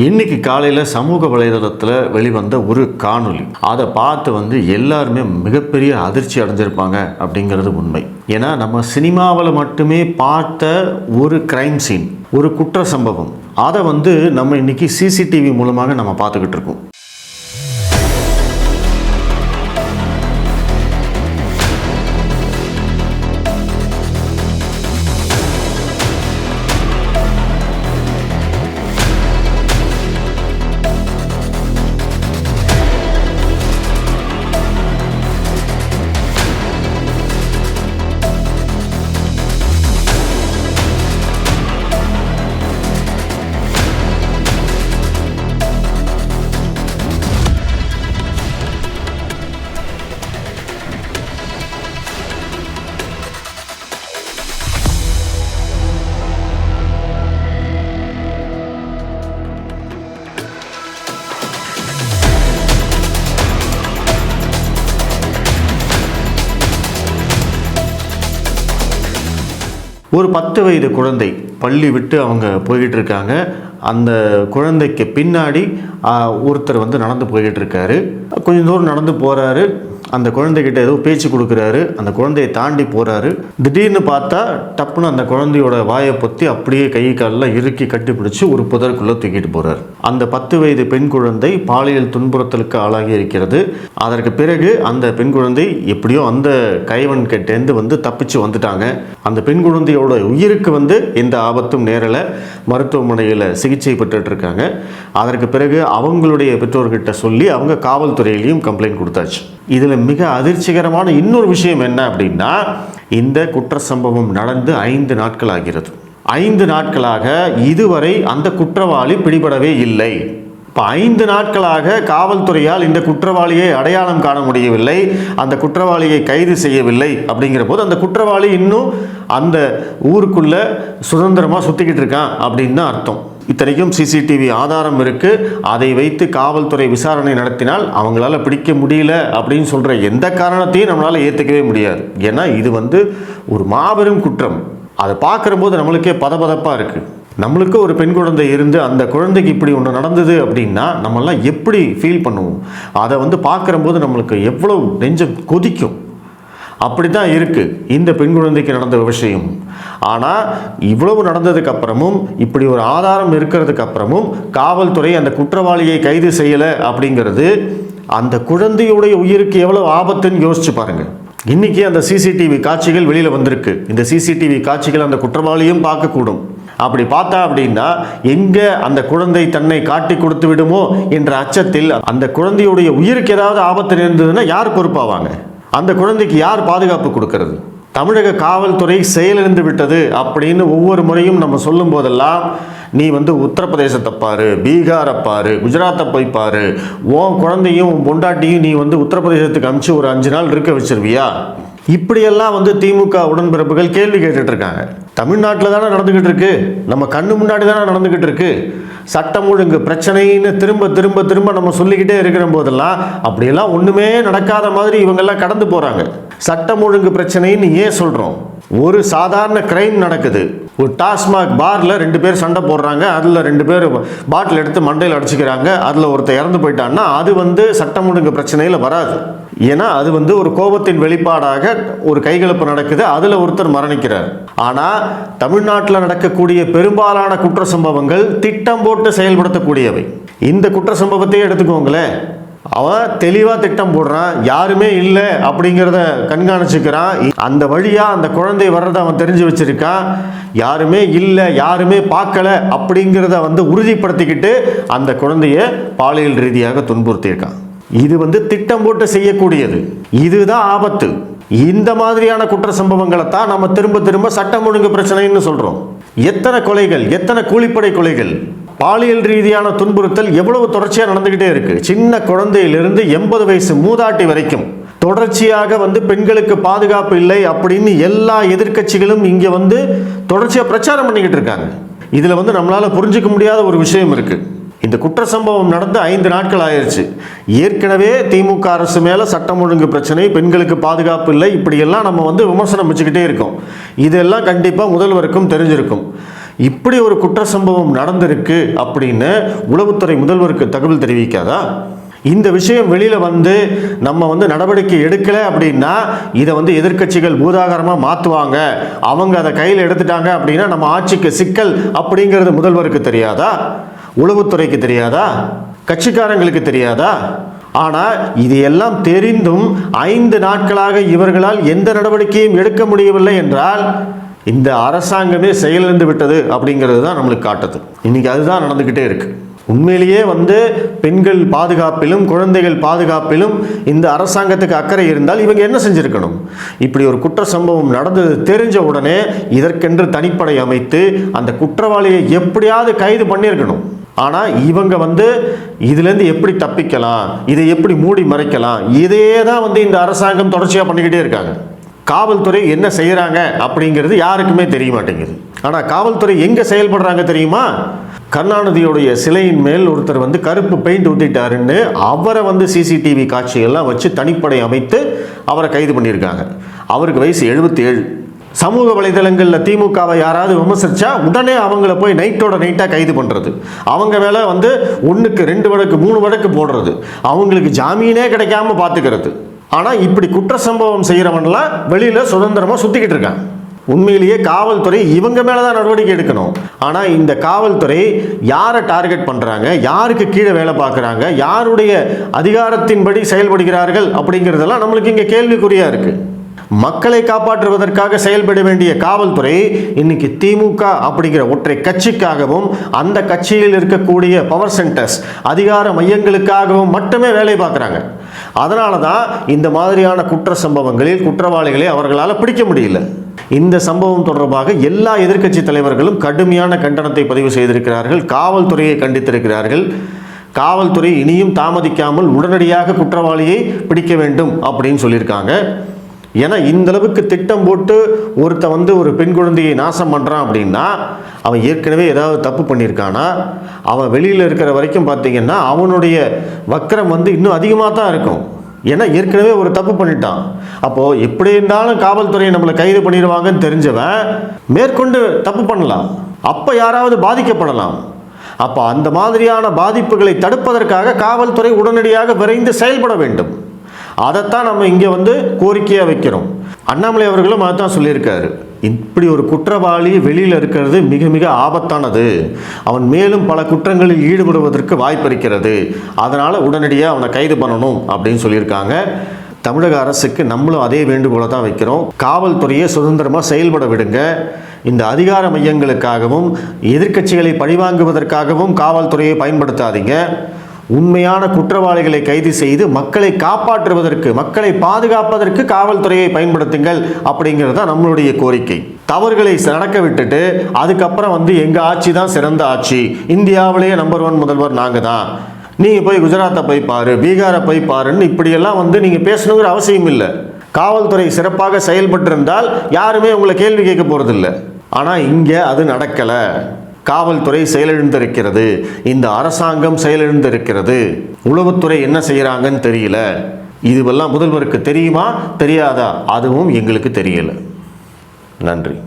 இன்னைக்கு காலையில் சமூக வலைதளத்தில் வெளிவந்த ஒரு காணொளி. அதை பார்த்து வந்து எல்லாருமே மிகப்பெரிய அதிர்ச்சி அடைஞ்சிருப்பாங்க அப்படிங்கிறது உண்மை. ஏன்னா நம்ம சினிமாவில் மட்டுமே பார்த்த ஒரு கிரைம் சீன் ஒரு குற்ற சம்பவம் அதை வந்து நம்ம இன்னைக்கு சிசிடிவி மூலமாக நம்ம பார்த்துக்கிட்டு இருக்கோம். ஒரு பத்து வயது குழந்தை பள்ளி விட்டு அவங்க போய்கிட்டு இருக்காங்க அந்த குழந்தைக்கு பின்னாடி ஒருத்தர் வந்து நடந்து போய்கிட்டு இருக்காரு கொஞ்சம் தூரம் நடந்து போகிறாரு அந்த குழந்தைகிட்ட ஏதோ பேச்சு கொடுக்குறாரு. அந்த குழந்தையை தாண்டி போகிறாரு திடீர்னு பார்த்தா டப்புன்னு அந்த குழந்தையோட வாயை பொத்தி அப்படியே கை காலில் இறுக்கி கட்டி பிடிச்சி ஒரு புதருக்குள்ளே தூக்கிட்டு போகிறார் அந்த பத்து வயது பெண் குழந்தை பாலியல் துன்புறுத்தலுக்கு ஆளாகி இருக்கிறது. அதற்கு பிறகு அந்த பெண் குழந்தை எப்படியோ அந்த கைவன் கிட்டேருந்து வந்து தப்பிச்சு வந்துட்டாங்க. அந்த பெண் குழந்தையோட உயிருக்கு வந்து எந்த ஆபத்தும் நேரலை மருத்துவமனையில் சிகிச்சை பெற்றுட்டு இருக்காங்க. அதற்கு பிறகு அவங்களுடைய பெற்றோர்கிட்ட சொல்லி அவங்க காவல்துறையிலையும் கம்ப்ளைண்ட் கொடுத்தாச்சு. இதில் மிக அதிர்ச்சிகரமான இன்னொரு விஷயம் என்ன அப்படின்னா இந்த குற்ற சம்பவம் நடந்து ஐந்து நாட்கள் ஆகிறது ஐந்து நாட்களாக இதுவரை அந்த குற்றவாளி பிடிபடவே இல்லை. இப்போ ஐந்து நாட்களாக காவல்துறையால் இந்த குற்றவாளியை அடையாளம் காண முடியவில்லை அந்த குற்றவாளியை கைது செய்யவில்லை அப்படிங்கிற போது அந்த குற்றவாளி இன்னும் அந்த ஊருக்குள்ளே சுதந்திரமாக சுற்றிக்கிட்டு இருக்கான் அப்படின்னு தான் அர்த்தம். இத்தனைக்கும் சிசிடிவி ஆதாரம் இருக்கு. அதை வைத்து காவல்துறை விசாரணை நடத்தினால் அவங்களால பிடிக்க முடியல அப்படின்னு சொல்ற எந்த காரணத்தையும் நம்மளால ஏற்றுக்கவே முடியாது. ஏன்னா இது வந்து ஒரு மாபெரும் குற்றம். அதை பார்க்குறபோது நம்மளுக்கே பதபதப்பாக இருக்குது நம்மளுக்கு ஒரு பெண் குழந்தை இருந்து அந்த குழந்தைக்கு இப்படி ஒன்று நடந்தது அப்படின்னா நம்மெல்லாம் எப்படி ஃபீல் பண்ணுவோம்? அதை வந்து பார்க்குறம்போது நம்மளுக்கு எவ்வளோ நெஞ்சம் கொதிக்கும். அப்படி தான் இருக்குது இந்த பெண் குழந்தைக்கு நடந்த விஷயம். ஆனால் இவ்வளவு நடந்ததுக்கு அப்புறமும் இப்படி ஒரு ஆதாரம் இருக்கிறதுக்கு அப்புறமும் காவல்துறை அந்த குற்றவாளியை கைது செய்யலை அப்படிங்கிறது அந்த குழந்தையுடைய உயிருக்கு எவ்வளவு ஆபத்துன்னு யோசிச்சு பாருங்கள் இன்னைக்கு அந்த சிசிடிவி காட்சிகள் வெளியில் வந்திருக்கு. இந்த சிசிடிவி காட்சிகள் அந்த குற்றவாளியும் பார்க்கக்கூடும். அப்படி பார்த்தா அப்படின்னா எங்கே அந்த குழந்தை தன்னை காட்டி கொடுத்து விடுமோ என்ற அச்சத்தில் அந்த குழந்தையுடைய உயிருக்கு ஏதாவது ஆபத்து நேர்ந்ததுன்னா யார் பொறுப்பாவாங்க? அந்த குழந்தைக்கு யார் பாதுகாப்பு கொடுக்கறது? தமிழக காவல்துறை செயலிழந்து விட்டது அப்படின்னு ஒவ்வொரு முறையும் நம்ம சொல்லும் போதெல்லாம் நீ வந்து உத்தரப்பிரதேசத்தை பாரு பீகாரை பாரு குஜராத்தை போய் பாரு. உன் குழந்தையும் உன் பொண்டாட்டியும் நீ வந்து உத்தரப்பிரதேசத்துக்கு அனுப்பிச்சு ஒரு அஞ்சு நாள் இருக்க வச்சிருவியா? இப்படியெல்லாம் வந்து திமுக உடன்பிறப்புகள் கேள்வி கேட்டுட்ருக்காங்க தமிழ்நாட்டில் தானே நடந்துக்கிட்டு இருக்கு. நம்ம கண்ணு முன்னாடி தானே நடந்துக்கிட்டு இருக்குது சட்டம் ஒழுங்கு பிரச்சனைன்னு திரும்ப திரும்ப திரும்ப நம்ம சொல்லிக்கிட்டே இருக்கிற போதெல்லாம் அப்படியெல்லாம் ஒன்றுமே நடக்காத மாதிரி இவங்கெல்லாம் கடந்து போகிறாங்க சட்டம் ஒழுங்கு பிரச்சனைன்னு ஏன் சொல்கிறோம் ஒரு சாதாரண கிரைம் நடக்குது. ஒரு டாஸ்மாக் பாரில் ரெண்டு பேர் சண்டை போடுறாங்க. அதில் ரெண்டு பேர் பாட்டில் எடுத்து மண்டையில் அடிச்சுக்கிறாங்க. அதில் ஒருத்தர் இறந்து போயிட்டான்னா அது வந்து சட்டம் ஒழுங்கு பிரச்சனையில் வராது. ஏன்னா அது வந்து ஒரு கோபத்தின் வெளிப்பாடாக ஒரு கைகலப்பு நடக்குது. அதில் ஒருத்தர் மரணிக்கிறார். ஆனால் தமிழ்நாட்டில் நடக்கக்கூடிய பெரும்பாலான குற்ற சம்பவங்கள் திட்டம் போட்டு செயல்படுத்தக்கூடியவை. இந்த குற்ற சம்பவத்தையே எடுத்துக்கோங்களேன். அவன் தெளிவாக திட்டம் போடுறான் யாருமே இல்லை அப்படிங்கிறத கண்காணிச்சுக்கிறான். அந்த வழியாக அந்த குழந்தை வர்றதை அவன் தெரிஞ்சு வச்சிருக்கான். யாருமே இல்லை யாருமே பார்க்கல அப்படிங்கிறத வந்து உறுதிப்படுத்திக்கிட்டு அந்த குழந்தைய பாலியல் ரீதியாக துன்புறுத்தியிருக்கான். இது வந்து திட்டம் போட்டு செய்யக்கூடியது. இதுதான் ஆபத்து. இந்த மாதிரியான குற்ற சம்பவங்களை தான் நம்ம திரும்ப திரும்ப சட்டம் ஒழுங்கு பிரச்சனைன்னு சொல்கிறோம் எத்தனை கொலைகள் எத்தனை கூலிப்படை கொலைகள் பாலியல் ரீதியான துன்புறுத்தல் எவ்வளவு தொடர்ச்சியாக நடந்துக்கிட்டே இருக்கு? சின்ன குழந்தையிலிருந்து எண்பது வயசு மூதாட்டி வரைக்கும் தொடர்ச்சியாக வந்து பெண்களுக்கு பாதுகாப்பு இல்லை அப்படின்னு எல்லா எதிர்க்கட்சிகளும் இங்கே வந்து தொடர்ச்சியாக பிரச்சாரம் பண்ணிக்கிட்டு இருக்காங்க. இதில் வந்து நம்மளால் புரிஞ்சுக்க முடியாத ஒரு விஷயம் இருக்குது இந்த குற்ற சம்பவம் நடந்து ஐந்து நாட்கள் ஆயிடுச்சு ஏற்கனவே திமுக அரசு மேலே சட்டம் ஒழுங்கு பிரச்சனை பெண்களுக்கு பாதுகாப்பு இல்லை இப்படியெல்லாம் நம்ம வந்து விமர்சனம் வச்சுக்கிட்டே இருக்கோம். இதெல்லாம் கண்டிப்பாக முதல்வருக்கும் தெரிஞ்சிருக்கும். இப்படி ஒரு குற்ற சம்பவம் நடந்திருக்கு அப்படின்னு உளவுத்துறை முதல்வருக்கு தகவல் தெரிவிக்காதா? இந்த விஷயம் வெளியில் வந்து நம்ம வந்து நடவடிக்கை எடுக்கலை அப்படின்னா இதை வந்து எதிர்க்கட்சிகள் பூதாகரமாக மாற்றுவாங்க அவங்க அதை கையில் எடுத்துட்டாங்க அப்படின்னா நம்ம ஆட்சிக்கு சிக்கல் அப்படிங்கிறது முதல்வருக்கு தெரியாதா? உளவுத்துறைக்கு தெரியாதா? கட்சிக்காரங்களுக்கு தெரியாதா? ஆனால் இது எல்லாம் தெரிந்தும் ஐந்து நாட்களாக இவர்களால் எந்த நடவடிக்கையும் எடுக்க முடியவில்லை என்றால் இந்த அரசாங்கமே செயலிழந்து விட்டது அப்படிங்கிறது தான் நம்மளுக்கு காட்டுது. இன்னைக்கு அதுதான் நடந்துக்கிட்டே இருக்கு. உண்மையிலேயே வந்து பெண்கள் பாதுகாப்பிலும் குழந்தைகள் பாதுகாப்பிலும் இந்த அரசாங்கத்துக்கு அக்கறை இருந்தால் இவங்க என்ன செஞ்சுருக்கணும்? இப்படி ஒரு குற்ற சம்பவம் நடந்தது தெரிஞ்ச உடனே இதற்கென்று தனிப்படை அமைத்து அந்த குற்றவாளியை எப்படியாவது கைது பண்ணியிருக்கணும். ஆனால் இவங்க வந்து இதுலேருந்து எப்படி தப்பிக்கலாம்? இதை எப்படி மூடி மறைக்கலாம்? இதையே தான் வந்து இந்த அரசாங்கம் தொடர்ச்சியாக பண்ணிக்கிட்டே இருக்காங்க. காவல்துறை என்ன செய்கிறாங்க அப்படிங்கிறது யாருக்குமே தெரிய மாட்டேங்குது ஆனால் காவல்துறை எங்கே செயல்படுறாங்க தெரியுமா? கருணாநிதியுடைய சிலையின் மேல் ஒருத்தர் வந்து கருப்பு பெயிண்ட் ஊற்றிட்டாருன்னு அவரை வந்து சிசிடிவி காட்சிகள்லாம் வச்சு தனிப்படை அமைத்து அவரை கைது பண்ணியிருக்காங்க. அவருக்கு வயசு எழுபத்தி ஏழு சமூக வலைதளங்களில் திமுகவை யாராவது விமர்சித்தா உடனே அவங்கள போய் நைட்டோட நைட்டாக கைது பண்ணுறது அவங்க மேலே வந்து ஒன்றுக்கு ரெண்டு வழக்கு மூணு வழக்கு போடுறது. அவங்களுக்கு ஜாமீனே கிடைக்காம பார்த்துக்கிறது ஆனால் இப்படி குற்ற சம்பவம் செய்கிறவன்லாம் வெளியில் சுதந்திரமாக சுற்றிக்கிட்டு இருக்கான். உண்மையிலேயே காவல்துறை இவங்க மேலே தான் நடவடிக்கை எடுக்கணும். ஆனால் இந்த காவல்துறை யாரை டார்கெட் பண்ணுறாங்க யாருக்கு கீழே வேலை பார்க்குறாங்க? யாருடைய அதிகாரத்தின்படி செயல்படுகிறார்கள் அப்படிங்கிறதெல்லாம் நம்மளுக்கு இங்கே கேள்விக்குறியாக இருக்குது மக்களை காப்பாற்றுவதற்காக செயல்பட வேண்டிய காவல்துறை இன்னைக்கு திமுக அப்படிங்கிற ஒற்றை கட்சிக்காகவும் அந்த கட்சியில் இருக்கக்கூடிய பவர் சென்டர்ஸ் அதிகார மையங்களுக்காகவும் மட்டுமே வேலை பார்க்குறாங்க. அதனால தான் இந்த மாதிரியான குற்ற சம்பவங்களில் குற்றவாளிகளை அவர்களால் பிடிக்க முடியல. இந்த சம்பவம் தொடர்பாக எல்லா எதிர்க்கட்சி தலைவர்களும் கடுமையான கண்டனத்தை பதிவு செய்திருக்கிறார்கள். காவல்துறையை கண்டித்திருக்கிறார்கள். காவல்துறை இனியும் தாமதிக்காமல் உடனடியாக குற்றவாளியை பிடிக்க வேண்டும் அப்படின்னு சொல்லியிருக்காங்க. ஏன்னா இந்த அளவுக்கு திட்டம் போட்டு ஒருத்தன் வந்து ஒரு பெண் குழந்தையை நாசம் பண்ணுறான் அப்படின்னா அவன் ஏற்கனவே ஏதாவது தப்பு பண்ணியிருக்கானா? அவன் வெளியில் இருக்கிற வரைக்கும் பார்த்தீங்கன்னா அவனுடைய வக்கரம் வந்து இன்னும் அதிகமாக தான் இருக்கும். ஏன்னா ஏற்கனவே ஒரு தப்பு பண்ணிட்டான். அப்போது எப்படி இருந்தாலும் காவல்துறை நம்மளை கைது பண்ணிடுவாங்கன்னு தெரிஞ்சவன் மேற்கொண்டு தப்பு பண்ணலாம். அப்போ யாராவது பாதிக்கப்படலாம். அப்போ அந்த மாதிரியான பாதிப்புகளை தடுப்பதற்காக காவல்துறை உடனடியாக விரைந்து செயல்பட வேண்டும். அதைத்தான் நம்ம இங்கே வந்து கோரிக்கையாக வைக்கிறோம். அண்ணாமலை அவர்களும் அதைத்தான் சொல்லியிருக்காரு. இப்படி ஒரு குற்றவாளி வெளியில் இருக்கிறது மிக மிக ஆபத்தானது. அவன் மேலும் பல குற்றங்களில் ஈடுபடுவதற்கு வாய்ப்பு இருக்கிறது. அதனால் உடனடியாக அவனை கைது பண்ணணும் அப்படின்னு சொல்லியிருக்காங்க. தமிழக அரசுக்கு நம்மளும் அதே வேண்டுகோளை தான் வைக்கிறோம். காவல்துறையை சுதந்திரமாக செயல்பட விடுங்க. இந்த அதிகார மையங்களுக்காகவும் எதிர்க்கட்சிகளை பழிவாங்குவதற்காகவும் காவல்துறையை பயன்படுத்தாதீங்க. உண்மையான குற்றவாளிகளை கைது செய்து மக்களை காப்பாற்றுவதற்கு மக்களை பாதுகாப்பதற்கு காவல்துறையை பயன்படுத்துங்கள் அப்படிங்கிறது தான் நம்மளுடைய கோரிக்கை. தவறுகளை நடக்க விட்டுட்டு அதுக்கப்புறம் வந்து எங்கள் ஆட்சி தான் சிறந்த ஆட்சி. இந்தியாவிலேயே நம்பர் ஒன் முதல்வர் நாங்கள் தான் நீங்கள் போய் குஜராத்தை போய் பாரு பீகாரை போய் பாருன்னு இப்படியெல்லாம் வந்து நீங்கள் பேசணுங்கிற அவசியம் இல்லை. காவல்துறை சிறப்பாக செயல்பட்டிருந்தால் யாருமே உங்களை கேள்வி கேட்க போகிறதில்ல ஆனால் இங்கே அது நடக்கலை. காவல்துறை செயலிழந்திருக்கிறது. இந்த அரசாங்கம் செயலிழந்திருக்கிறது. உளவுத்துறை என்ன செய்கிறாங்கன்னு தெரியல. இதுவெல்லாம் முதல்வருக்கு தெரியுமா? தெரியாதா? அதுவும் எங்களுக்கு தெரியல. நன்றி.